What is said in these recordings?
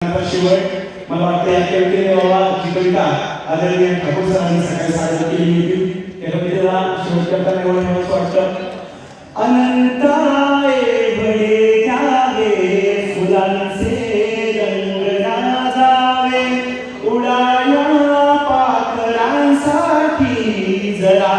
आता मला वाटतं या कवितेने बाबा जी कविता आदरणीय ठाकूर सरांनी सकाळी सादर केली होती त्या कवितेला शेवट करताना एवढं महत्व वाटतं अनंताय बळे घ्यावे फुलांचे रंग नाजावे उडाया पाखरांसाठी जरा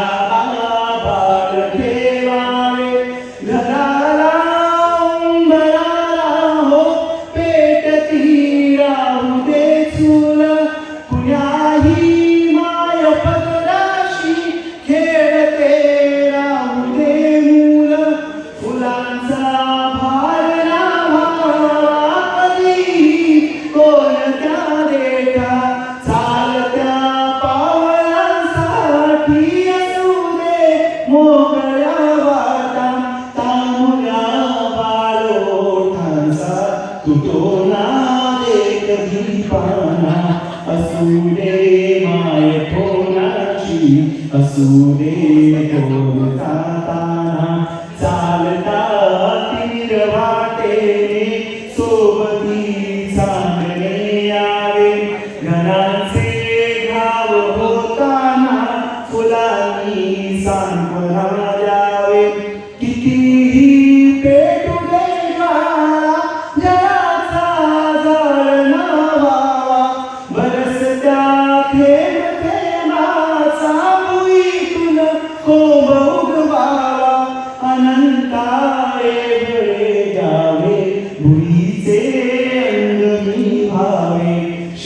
पाना असुरे माय कोणाची असुरे कोणता चालता तीर वाटे सोबती चांगले यावे घना